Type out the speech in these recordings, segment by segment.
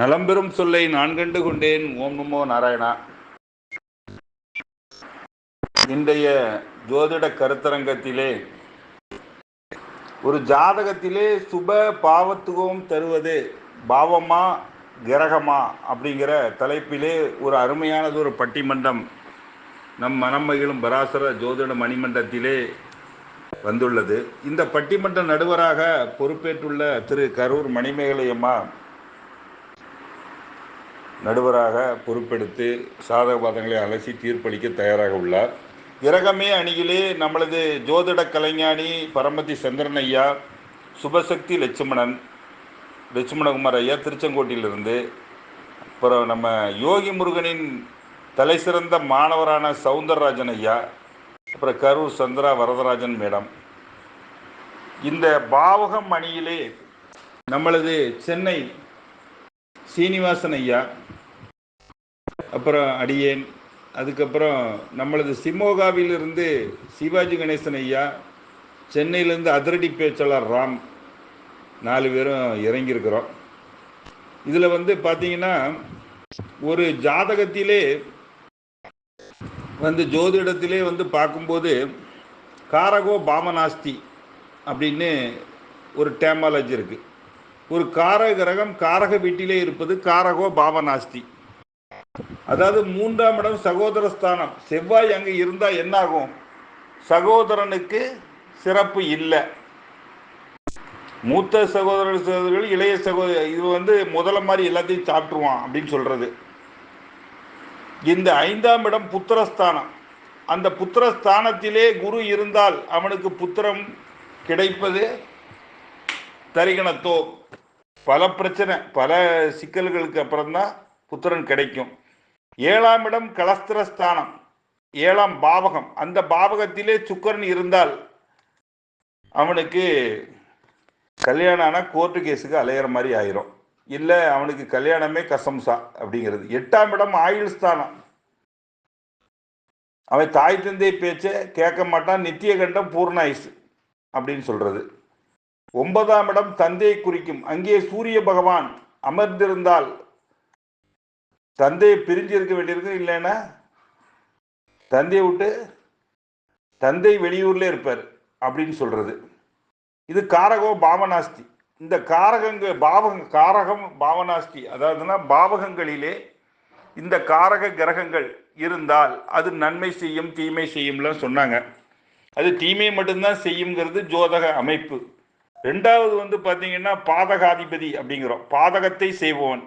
நலம்பெறும் சொல்லை நான் கண்டு கொண்டேன். ஓம் நமோ நாராயணா. இன்றைய ஜோதிட கருத்தரங்கத்திலே ஒரு ஜாதகத்திலே சுப பாவத்துவம் தருவது பாவமா கிரகமா அப்படிங்கிற தலைப்பிலே ஒரு அருமையானது ஒரு பட்டிமன்றம் நம் மனம் மகிழும் பராசர ஜோதிட மணிமண்டத்திலே வந்துள்ளது. இந்த பட்டிமன்ற நடுவராக பொறுப்பேற்றுள்ள திரு கரூர் மணிமேகலையம்மா நடுவராக பொறுப்பெடுத்து சாதக பாதங்களை அலசி தீர்ப்பளிக்க தயாராக உள்ளார். கிரகமே அணியிலே நம்மளது ஜோதிட கலைஞானி பரமதி சந்திரன் ஐயா சுபசக்தி லட்சுமணன் லட்சுமணகுமார் ஐயா திருச்செங்கோட்டிலிருந்து அப்புறம் நம்ம யோகி முருகனின் தலை சிறந்த மாணவரான சவுந்தரராஜன் ஐயா அப்புறம் கரூர் சந்திரா வரதராஜன் மேடம். இந்த பாவகம் அணியிலே நம்மளது சென்னை சீனிவாசன் ஐயா அப்புறம் அடியேன். அதுக்கப்புறம் நம்மளது சிமோகாவிலிருந்து சிவாஜி கணேசன் ஐயா சென்னையிலேருந்து அதிரடி பேச்சாளர் ராம் நாலு பேரும் இறங்கியிருக்கிறோம். இதில் வந்து பார்த்தீங்கன்னா ஒரு ஜாதகத்திலே வந்து ஜோதிடத்திலே வந்து பார்க்கும்போது காரகோ பாமநாஸ்தி அப்படின்னு ஒரு டேமாலஜி இருக்குது ஒரு காரக கிரகம் காரக வீட்டிலே இருப்பது காரகோ பாவநாஸ்தி அதாவது மூன்றாம் இடம் சகோதர ஸ்தானம். செவ்வாய் அங்கே இருந்தால் என்னாகும்? சகோதரனுக்கு சிறப்பு இல்லை. மூத்த சகோதர சகோதரர்கள் இளைய சகோதர இது வந்து முதல்ல மாதிரி எல்லாத்தையும் சாப்பிட்ருவான் அப்படின்னு சொல்றது. இந்த ஐந்தாம் இடம் புத்திரஸ்தானம். அந்த புத்திரஸ்தானத்திலே குரு இருந்தால் அவனுக்கு புத்திரம் கிடைப்பது தரிகணத்தோ. பல பிரச்சனை பல சிக்கல்களுக்கு அப்புறம்தான் புத்திரன் கிடைக்கும். ஏழாம் இடம் கலஸ்திரஸ்தானம். ஏழாம் பாவகம். அந்த பாவகத்திலே சுக்கரன் இருந்தால் அவனுக்கு கல்யாணம் ஆனால் கோர்ட்டு கேஸுக்கு அலையிற மாதிரி ஆயிரும். இல்லை அவனுக்கு கல்யாணமே கசம்சா அப்படிங்கிறது. எட்டாம் இடம் ஆயுள் ஸ்தானம் அவன் தாய் தந்தை பேச்சை கேட்க மாட்டான். நித்திய கண்டம் பூர்ணாயுசு அப்படின்னு சொல்றது. ஒன்பதாம் இடம் தந்தையை குறிக்கும். அங்கே சூரிய பகவான் அமர்ந்திருந்தால் தந்தையை பிரிஞ்சு இருக்க வேண்டியிருக்கு இல்லைன்னா தந்தையை விட்டு தந்தை வெளியூர்ல இருப்பார் அப்படின்னு சொல்றது. இது காரகம் பாவனாஸ்தி இந்த காரகங்க பாவக காரகம் பாவனாஸ்தி அதாவதுன்னா பாவகங்களிலே இந்த காரக கிரகங்கள் இருந்தால் அது நன்மை செய்யும் தீமை செய்யும்லாம் சொன்னாங்க. அது தீமை மட்டும்தான் செய்யுங்கிறது ஜோதக அமைப்பு. ரெண்டாவது வந்து பார்த்தீங்கன்னா பாதகாதிபதி அப்படிங்கிறோம். பாதகத்தை செய்பவன்.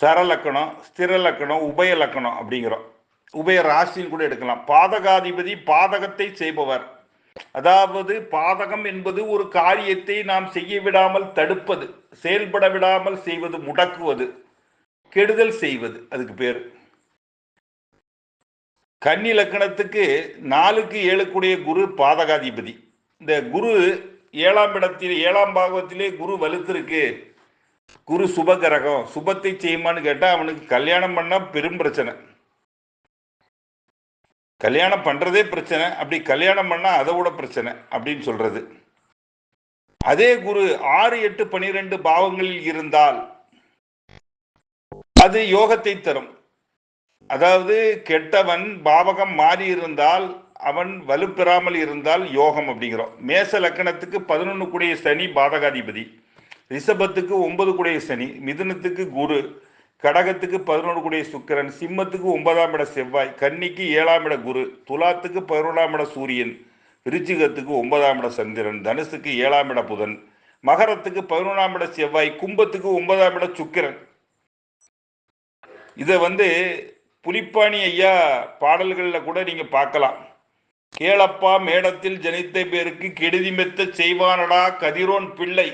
சரலக்கணம் ஸ்திரலக்கணம் உபய லக்கணம் அப்படிங்கிறோம். உபய ராசின்னு கூட எடுக்கலாம். பாதகாதிபதி பாதகத்தை செய்பவர். அதாவது பாதகம் என்பது ஒரு காரியத்தை நாம் செய்ய விடாமல் தடுப்பது செயல்பட விடாமல் செய்வது முடக்குவது கெடுதல் செய்வது அதுக்கு பேர். கன்னி லக்கணத்துக்கு நாலுக்கு ஏழுக்குடைய குரு பாதகாதிபதி. இந்த குரு ஏழாம் இடத்தில் ஏழாம் பாகத்திலே குரு வலுத்திருக்கு. குரு சுபகிரகம் சுபத்தை செய்யுமான்னு கேட்டால் அவனுக்கு கல்யாணம் பண்ணால் பெரும் பிரச்சனை. கல்யாணம் பண்ணுறதே பிரச்சனை அப்படி கல்யாணம் பண்ணால் அதை விட பிரச்சனை அப்படின்னு சொல்றது. அதே குரு ஆறு எட்டு பனிரெண்டு பாவங்களில் இருந்தால் அது யோகத்தை தரும். அதாவது கெட்டவன் பாவகம் மாறி இருந்தால் அவன் வலுப்பெறாமல் இருந்தால் யோகம் அப்படிங்கிறோம். மேச லக்கணத்துக்கு பதினொன்று கூடிய சனி பாதகாதிபதி. ரிஷபத்துக்கு ஒன்பது கூடிய சனி மிதுனத்துக்கு குரு கடகத்துக்கு பதினொன்று கூடிய சுக்கிரன் சிம்மத்துக்கு ஒன்பதாம் இட செவ்வாய் கன்னிக்கு ஏழாம் இட குரு துலாத்துக்கு பதினொன்றாம் இட சூரியன் விருச்சிகத்துக்கு ஒன்பதாம் இட சந்திரன் தனுசுக்கு ஏழாம் இட புதன் மகரத்துக்கு பதினொன்றாம் இட செவ்வாய் கும்பத்துக்கு ஒன்பதாம் இட சுக்கிரன். இதை வந்து புலிப்பாணி ஐயா பாடல்களில் கூட நீங்கள் பார்க்கலாம். கேளப்பா மேடத்தில் ஜனித்த பேருக்கு கெடுதி மெத்த செய்வானடா கதிரோன் பிள்ளை.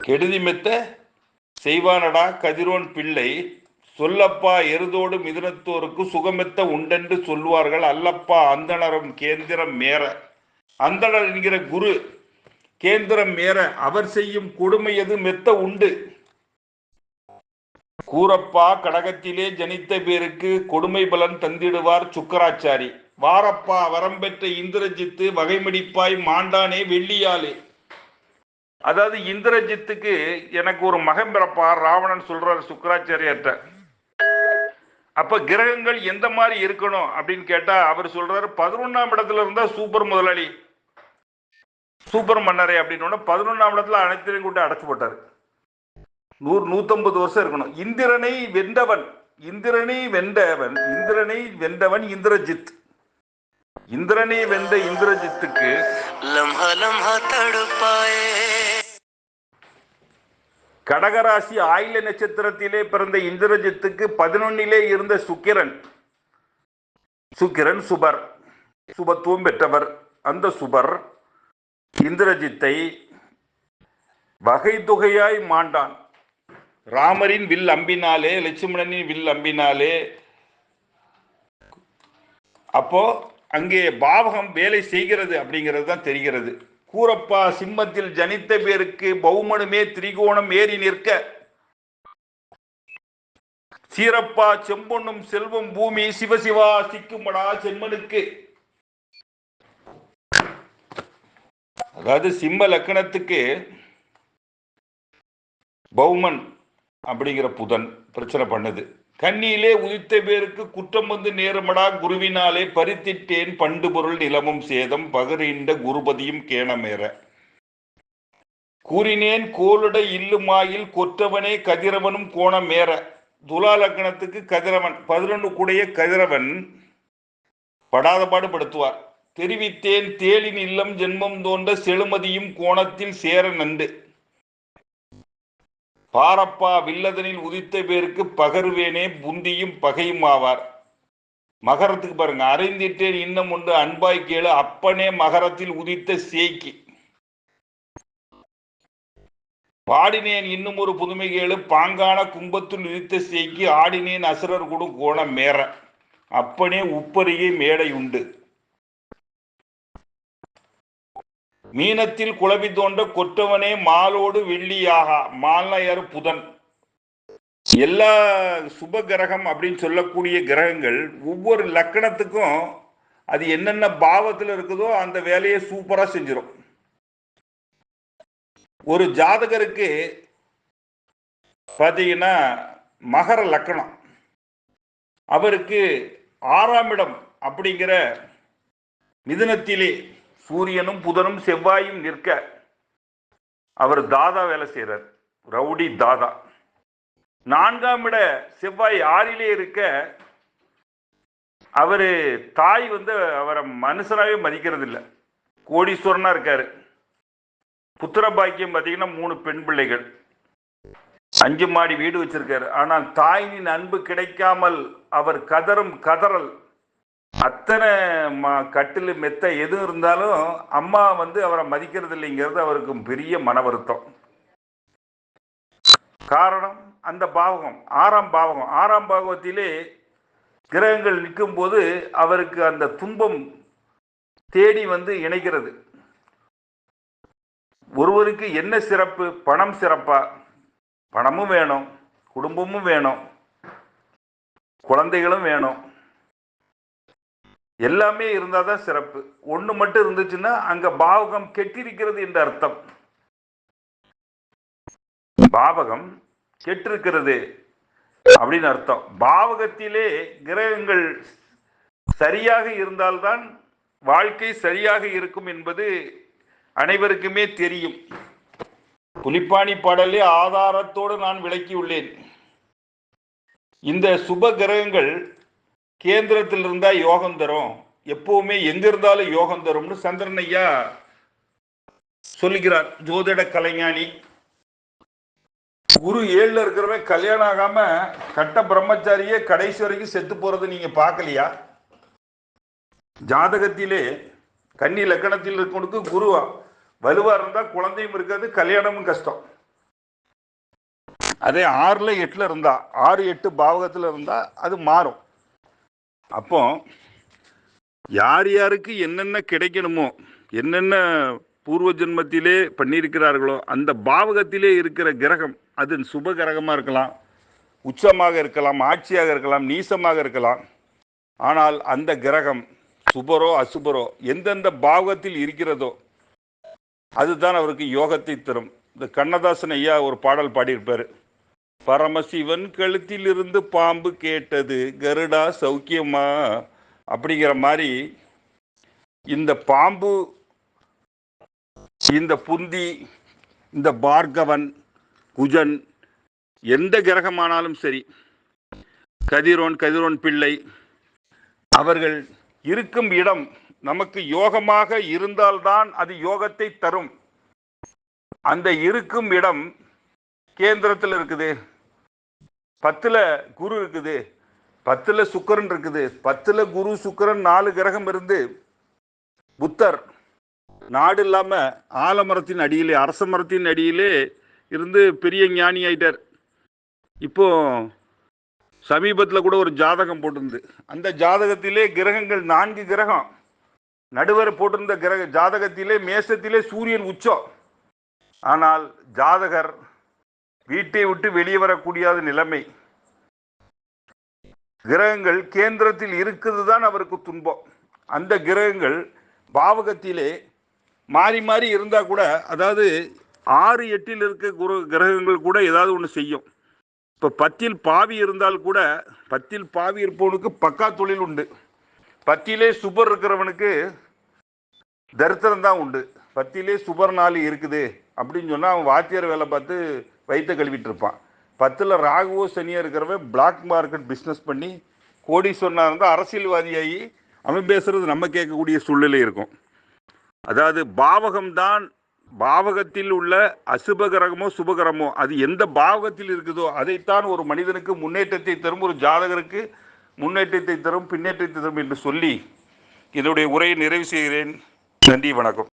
கெடுதி மெத்த செய்வானடா கதிரோன் பிள்ளை. சொல்லப்பா எருதோடு மிதுனத்தோருக்கு சுகமெத்த உண்டென்று சொல்லுவார்கள் அல்லப்பா அந்தணரும் கேந்திரம் மேற. அந்தணர் என்கிற குரு கேந்திரம் மேற அவர் செய்யும் கொடுமை எது மெத்த உண்டு. கூரப்பா கடகத்திலே ஜனித்த பேருக்கு கொடுமை பலன் தந்திடுவார் சுக்கராச்சாரி. வாரப்பா வரம்பெற்ற இந்திரஜித்து வகைமடிப்பாய் மாண்டானே வெள்ளியாலே. அதாவது இந்திரஜித்துக்கு எனக்கு ஒரு மகன் பிறப்பா? ராவணன் சொல்றாரு சுக்கராச்சாரியர்கிட்ட அப்ப கிரகங்கள் எந்த மாதிரி இருக்கணும் அப்படின்னு கேட்டா அவர் சொல்றாரு பதினொன்னாம் இடத்துல இருந்தா சூப்பர் முதலாளி. சூப்பர் மன்னரை அப்படின்னு பதினொன்னாம் இடத்துல அனைத்தையும் கொண்டு அடைச்சு போட்டார். நூறு நூத்தம்பது வருஷம் இருக்கணும். இந்திரனை வென்றவன் இந்திரனை வென்றவன் இந்திரனை வென்றவன் இந்திரஜித். இந்திரனை வென்ற இந்திரஜித்துக்கு லம்ஹ லம்ஹ தடுப்பாயே. கடகராசி ஆயில நட்சத்திரத்திலே பிறந்த இந்திரஜித்துக்கு பதினொன்னிலே இருந்த சுக்கிரன். சுக்கிரன் சுபர். சுபத்துவம் பெற்றவர். அந்த சுபர் இந்திரஜித்தை வகை தொகையாய் மாண்டான். ராமரின் வில் அம்பினாலே லட்சுமணனின் வில் அம்பினாலே அப்போ அங்கே பாவகம் வேலை செய்கிறது அப்படிங்கிறது தான் தெரிகிறது. கூரப்பா சிம்மத்தில் ஜனித்த பேருக்கு பௌமனுமே திரிகோணம் ஏறி நிற்க. சீரப்பா செம்பொன்னும் செல்வம் பூமி சிவசிவா சிக்கும்படா செம்மனுக்கு. அதாவது சிம்ம லக்கணத்துக்கு பௌமன் அப்படிங்கிற புதன் பிரச்சனை பண்ணுது. கண்ணியிலே உதித்த பேருக்கு குற்றம் வந்து நேரமடா குருவினாலே பறித்திட்டேன் பண்டு பொருள் நிலமும் சேதம் பகரீண்ட குருபதியும் கேணமேற. கூறினேன் கோளுட இல்லுமாயில் கொற்றவனே கதிரவனும் கோணமேற. துலா லக்னத்துக்கு கதிரவன் பதினொன்று கூடைய கதிரவன் படாத பாடுபடுத்துவார் தெரிவித்தேன் தேளின் இல்லம் ஜென்மம் தோன்ற செழுமதியும் கோணத்தில் சேர நண்டு. பாரப்பா வில்லதனில் உதித்த பேருக்கு பகருவேனே புந்தியும் பகையும் ஆவார். மகரத்துக்கு பாருங்க அறிந்திட்டேன் இன்னும் உண்டு அன்பாய் கேளு அப்பனே மகரத்தில் உதித்த சேக்கி பாடினேன் இன்னும் ஒரு புதுமை கேளு பாங்கான கும்பத்தில் உதித்த சேக்கி ஆடினேன் அசுரர் குடு கோணம் மேற. அப்பனே உப்பருகே மேடை உண்டு. மீனத்தில் குழவி தோன்ற கொற்றவனே மாலோடு வெள்ளியாகா மால்நயர் புதன். எல்லா சுப கிரகம் அப்படின்னு சொல்லக்கூடிய கிரகங்கள் ஒவ்வொரு லக்கணத்துக்கும் அது என்னென்ன பாவத்தில் இருக்குதோ அந்த வேலையை சூப்பராக செஞ்சிடும் ஒரு ஜாதகருக்கு பார்த்தீங்கன்னா மகர லக்கணம். அவருக்கு ஆறாம் இடம் அப்படிங்கிற மிதுனத்திலே சூரியனும் புதனும் செவ்வாயும் நிற்க அவர் தாதா வேலை செய்கிறார் ரவுடி தாதா. நான்காம் இட செவ்வாய் ஆறிலே இருக்க அவர் தாய் வந்து அவரை மனுஷனாகவே மதிக்கிறது இல்லை கோடீஸ்வரனாக இருக்கார். புத்திர பாக்கியம் பார்த்தீங்கன்னா மூணு பெண் பிள்ளைகள். அஞ்சு மாடி வீடு வச்சிருக்காரு. ஆனால் தாயின் அன்பு கிடைக்காமல் அவர் கதறும் கதறல். அத்தனை ம கட்டில் மெத்த எது இருந்தாலும் அம்மா வந்து அவரை மதிக்கிறது இல்லைங்கிறது அவருக்கு பெரிய மன வருத்தம். காரணம் அந்த பாவகம் ஆறாம் பாவகம். ஆறாம் பாவகத்திலே கிரகங்கள் நிற்கும் போது அவருக்கு அந்த துன்பம் தேடி வந்து இணைகிறது. ஒருவருக்கு என்ன சிறப்பு? பணம் சிறப்பா? பணமும் வேணும் குடும்பமும் வேணும் குழந்தைகளும் வேணும். எல்லாமே இருந்தால் தான் சிறப்பு. ஒன்று மட்டும் இருந்துச்சுன்னா அங்க பாவகம் கெட்டிருக்கிறது என்ற அர்த்தம். பாவகம் கெட்டிருக்கிறது அப்படின்னு அர்த்தம். பாவகத்திலே கிரகங்கள் சரியாக இருந்தால்தான் வாழ்க்கை சரியாக இருக்கும் என்பது அனைவருக்குமே தெரியும். புலிப்பாணி பாடலே ஆதாரத்தோடு நான் விளக்கியுள்ளேன். இந்த சுப கிரகங்கள் கேந்திரத்தில் இருந்தா யோகம் தரும். எப்பவுமே எங்க இருந்தாலும் யோகம் தரும்னு சந்திரன் ஐயா சொல்லுகிறார். ஜோதிட கலைஞானி. குரு ஏழுல இருக்கிறவன் கல்யாணம் ஆகாம கட்ட பிரம்மச்சாரியே கடைசி வரைக்கும் செத்து போறது நீங்க பார்க்கலையா? ஜாதகத்திலே கன்னி லக்கணத்தில் இருக்கவனுக்கு குருவா வலுவா இருந்தா குழந்தையும் இருக்காது கல்யாணமும் கஷ்டம். அதே ஆறுல எட்டுல இருந்தா ஆறு எட்டு பாவகத்துல இருந்தா அது மாறும். அப்போ யார் யாருக்கு என்னென்ன கிடைக்கணுமோ என்னென்ன பூர்வ ஜென்மத்திலே பண்ணியிருக்கிறார்களோ அந்த பாவகத்திலே இருக்கிற கிரகம் அது சுப கிரகமாக இருக்கலாம் உச்சமாக இருக்கலாம் ஆட்சியாக இருக்கலாம் நீசமாக இருக்கலாம். ஆனால் அந்த கிரகம் சுபரோ அசுபரோ எந்தெந்த பாவகத்தில் இருக்கிறதோ அதுதான் அவருக்கு யோகத்தை தரும். இந்த கண்ணதாசன் ஐயா ஒரு பாடல் பாடியிருப்பார். பரமசிவன் கழுத்தில் இருந்து பாம்பு கேட்டது கருடா சௌக்கியமா? அப்படிங்கிற மாதிரி இந்த பாம்பு இந்த புந்தி இந்த பார்கவன் குஜன் எந்த கிரகமானாலும் சரி கதிரோன் கதிரோன் பிள்ளை அவர்கள் இருக்கும் இடம் நமக்கு யோகமாக இருந்தால்தான் அது யோகத்தை தரும். அந்த இருக்கும் இடம் கேந்திரத்தில் இருக்குது. பத்தில் குரு இருக்குது. பத்தில் சுக்கரன் இருக்குது. பத்தில் குரு சுக்கரன் நாலு கிரகம் இருந்து புத்தர். நாடு இல்லாமல் ஆலமரத்தின் அடியிலே அரச மரத்தின் அடியிலே இருந்து பெரிய ஞானி ஆயிட்டார். இப்போ சமீபத்தில் கூட ஒரு ஜாதகம் போட்டிருந்து. அந்த ஜாதகத்திலே கிரகங்கள் நான்கு கிரகம். நடுவர் போட்டிருந்த கிரக ஜாதகத்திலே மேசத்திலே சூரியன் உச்சம். ஆனால் ஜாதகர் வீட்டை விட்டு வெளியே வரக்கூடியாத நிலைமை. கிரகங்கள் கேந்திரத்தில் இருக்குது தான் அவருக்கு துன்பம். அந்த கிரகங்கள் பாவகத்திலே மாறி மாறி இருந்தால் கூட அதாவது ஆறு எட்டில் இருக்க குரு கிரகங்கள் கூட ஏதாவது ஒன்று செய்யும். இப்போ பத்தில் பாவி இருந்தால் கூட பத்தில் பாவி இருப்பவனுக்கு பக்கா தொழில் உண்டு. பத்திலே சுபர் இருக்கிறவனுக்கு தரித்திரம் தான் உண்டு. பத்திலே சுபர் நாள் இருக்குது அப்படின்னு சொன்னால் அவன் வாத்தியார் வேலை பார்த்து வயிற்ற கழுவிட்டு இருப்பான் பத்தில் ராகுவோ சனியாக இருக்கிறவன் பிளாக் மார்க்கெட் பிஸ்னஸ் பண்ணி கோடீஸ்வரனாக இருந்தால் அரசியல்வாதியாகி அவன் பேசுகிறது நம்ம கேட்கக்கூடிய சூழ்நிலை இருக்கும். அதாவது பாவகம்தான் பாவகத்தில் உள்ள அசுப கிரகமோ சுபகிரகமோ அது எந்த பாவகத்தில் இருக்குதோ அதைத்தான் ஒரு மனிதனுக்கு முன்னேற்றத்தை தரும் ஒரு ஜாதகருக்கு முன்னேற்றத்தை தரும் பின்னேற்றத்தை தரும் என்று சொல்லி என்னுடைய உரையை நிறைவு செய்கிறேன். நன்றி வணக்கம்.